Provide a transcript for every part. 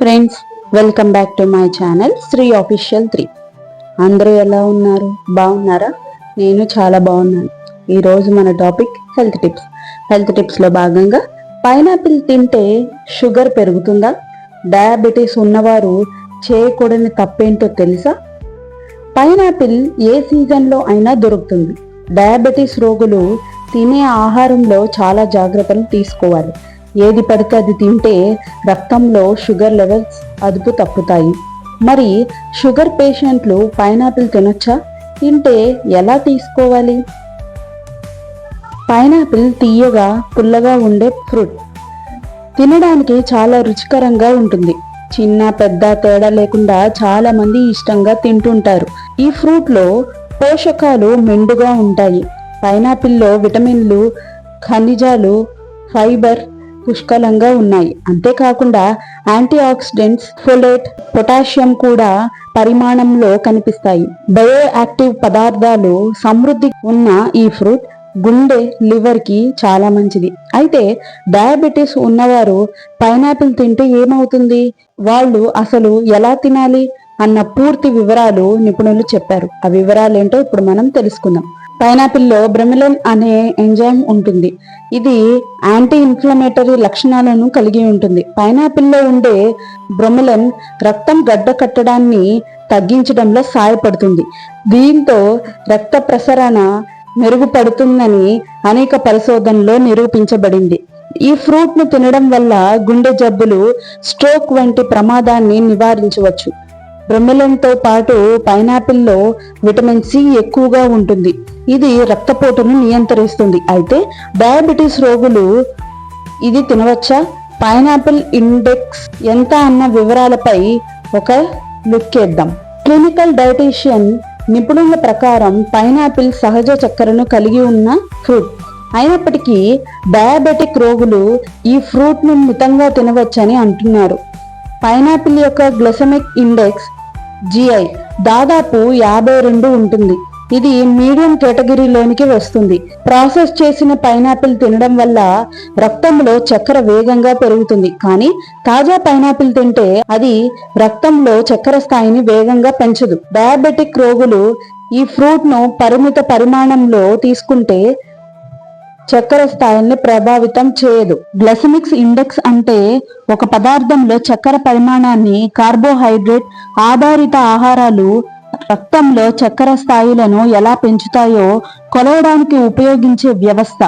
Friends welcome back to my channel Sri official three అందరూ ఎలా ఉన్నారు? బాగున్నారా? నేను చాలా బాగున్నాను. ఈరోజు మన టాపిక్ హెల్త్ టిప్స్ హెల్త్ టిప్స్లో భాగంగా పైనాపిల్ తింటే షుగర్ పెరుగుతుందా? డయాబెటీస్ ఉన్నవారు చేయకూడని తప్పేంటో తెలుసా? పైనాపిల్ ఏ సీజన్లో అయినా దొరుకుతుంది. డయాబెటీస్ రోగులు తినే ఆహారంలో చాలా జాగ్రత్తలు తీసుకోవాలి. ఏది పడితే అది తింటే రక్తంలో షుగర్ లెవెల్స్ అదుపు తప్పుతాయి. మరి షుగర్ పేషెంట్లు పైనాపిల్ తినొచ్చా? తింటే ఎలా తీసుకోవాలి? పైనాపిల్ తీయగా పుల్లగా ఉండే ఫ్రూట్. తినడానికి చాలా రుచికరంగా ఉంటుంది. చిన్న పెద్ద తేడా లేకుండా చాలా మంది ఇష్టంగా తింటుంటారు. ఈ ఫ్రూట్లో పోషకాలు మెండుగా ఉంటాయి. పైనాపిల్లో విటమిన్లు ఖనిజాలు ఫైబర్ పుష్కలంగా ఉన్నాయి. అంతేకాకుండా యాంటీ ఆక్సిడెంట్స్ ఫోలేట్ పొటాషియం కూడా పరిమాణంలో కనిపిస్తాయి. బయో యాక్టివ్ పదార్థాలు సమృద్ధి ఉన్న ఈ ఫ్రూట్ గుండె లివర్కి చాలా మంచిది. అయితే డయాబెటీస్ ఉన్నవారు పైనాపిల్ తింటే ఏమవుతుంది? వాళ్ళు అసలు ఎలా తినాలి? అన్న పూర్తి వివరాలు నిపుణులు చెప్పారు. ఆ వివరాలు ఏంటో ఇప్పుడు మనం తెలుసుకుందాం. పైనాపిల్లో బ్రెమిలన్ అనే ఎంజైమ్ ఉంటుంది. ఇది యాంటీ ఇన్ఫ్లమేటరీ లక్షణాలను కలిగి ఉంటుంది. పైనాపిల్లో ఉండే బ్రొమిలన్ రక్తం గడ్డ కట్టడాన్ని తగ్గించడంలో సహాయపడుతుంది. దీంతో రక్త ప్రసరణ మెరుగుపడుతుందని అనేక పరిశోధనలో నిరూపించబడింది. ఈ ఫ్రూట్ను తినడం వల్ల గుండె జబ్బులు స్ట్రోక్ వంటి ప్రమాదాన్ని నివారించవచ్చు. బ్రొమెలన్తో పాటు పైనాపిల్లో విటమిన్ సి ఎక్కువగా ఉంటుంది. ఇది రక్తపోటును నియంత్రిస్తుంది. అయితే డయాబెటీస్ రోగులు ఇది తినవచ్చా? పైనాపిల్ ఇండెక్స్ ఎంత అన్న వివరాలపై ఒక లుక్కేద్దాం క్లినికల్ డైటీషియన్ నిపుణుల ప్రకారం పైనాపిల్ సహజ చక్కెరను కలిగి ఉన్న ఫ్రూట్. అయినప్పటికీ డయాబెటిక్ రోగులు ఈ ఫ్రూట్ను మితంగా తినవచ్చని అంటున్నారు. పైనాపిల్ యొక్క గ్లసమిక్ ఇండెక్స్ జిఐ దాదాపు యాభై రెండు ఉంటుంది. ఇది మీడియం కేటగిరీలోనికి వస్తుంది. ప్రాసెస్ చేసిన పైనాపిల్ తినడం వల్ల రక్తంలో చక్కెర వేగంగా పెరుగుతుంది. కానీ తాజా పైనాపిల్ తింటే అది రక్తంలో చక్కెర స్థాయిని వేగంగా పెంచదు. డయాబెటిక్ రోగులు ఈ ఫ్రూట్ను పరిమిత పరిమాణంలో తీసుకుంటే చక్కెర స్థాయిని ప్రభావితం చేయదు. గ్లెసమిక్స్ ఇండెక్స్ అంటే ఒక పదార్థంలో చక్కెర పరిమాణాన్ని కార్బోహైడ్రేట్ ఆధారిత ఆహారాలు రక్తంలో చక్కెర స్థాయిలను ఎలా పెంచుతాయో కొలవడానికి ఉపయోగించే వ్యవస్థ.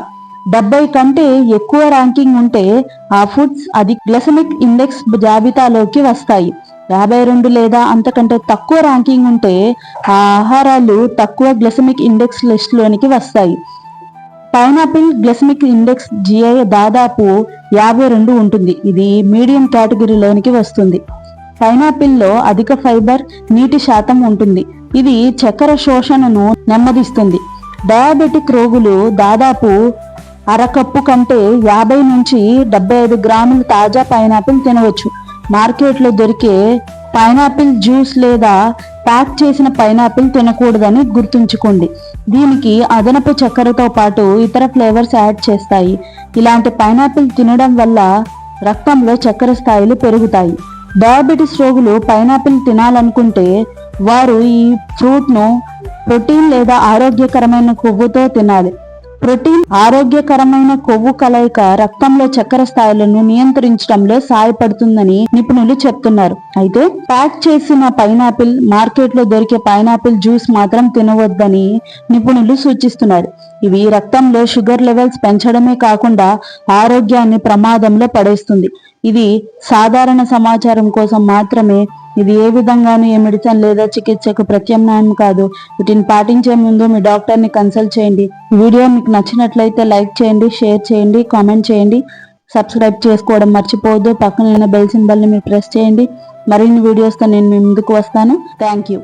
డెబ్బై కంటే ఎక్కువ ర్యాంకింగ్ ఉంటే ఆ ఫుడ్స్ అది గ్లెసమిక్ ఇండెక్స్ జాబితాలోకి వస్తాయి. యాభై రెండు లేదా అంతకంటే తక్కువ ర్యాంకింగ్ ఉంటే ఆ ఆహారాలు తక్కువ గ్లెసమిక్ ఇండెక్స్ లిస్ట్లోనికి వస్తాయి. పైనాపిల్ గ్లెస్మిక్ ఇండెక్స్ జిఐ దాదాపు యాభై రెండు ఉంటుంది. ఇది మీడియం కేటగిరీలోనికి వస్తుంది. పైనాపిల్లో అధిక ఫైబర్ నీటి శాతం ఉంటుంది. ఇది చక్కెర శోషణను నెమ్మదిస్తుంది. డయాబెటిక్ రోగులు దాదాపు అరకప్పు కంటే యాభై నుంచి డెబ్బై ఐదు గ్రాముల తాజా పైనాపిల్ తినవచ్చు. మార్కెట్లో దొరికే పైనాపిల్ జ్యూస్ లేదా ప్యాక్ చేసిన పైనాపిల్ తినకూడదని గుర్తుంచుకోండి. దీనికి అదనపు చక్కెరతో పాటు ఇతర ఫ్లేవర్స్ యాడ్ చేస్తాయి. ఇలాంటి పైనాపిల్ తినడం వల్ల రక్తంలో చక్కెర స్థాయిలు పెరుగుతాయి. డయాబెటీస్ రోగులు పైనాపిల్ తినాలనుకుంటే వారు ఈ ఫ్రూట్ను ప్రోటీన్ లేదా ఆరోగ్యకరమైన కొవ్వుతో తినాలి. ప్రోటీన్ ఆరోగ్యకరమైన కొవ్వు కలయిక రక్తంలో చక్కెర స్థాయిలను నియంత్రించడంలో సహాయపడుతుందని నిపుణులు చెప్తున్నారు. అయితే ప్యాక్ చేసిన పైనాపిల్ మార్కెట్లో దొరికే పైనాపిల్ జ్యూస్ మాత్రం తినవద్దని నిపుణులు సూచిస్తున్నారు. ఇవి రక్తంలో షుగర్ లెవెల్స్ పెంచడమే కాకుండా ఆరోగ్యాన్ని ప్రమాదంలో పడేస్తుంది. ఇది సాధారణ సమాచారం కోసం మాత్రమే ఇది ఏ విధంగానూ ఏ మెడిసిన్ లేదా చికిత్సకు ప్రత్యామ్నాయం కాదు. వీటిని పాటించే ముందు మీ డాక్టర్ని కన్సల్ట్ చేయండి. వీడియో మీకు నచ్చినట్లయితే లైక్ చేయండి షేర్ చేయండి కామెంట్ చేయండి. సబ్స్క్రైబ్ చేసుకోవడం మర్చిపోవద్దు. పక్కన బెల్ సింబల్ని మీరు ప్రెస్ చేయండి. మరిన్ని వీడియోస్తో నేను మీ ముందుకు వస్తాను. Thank you.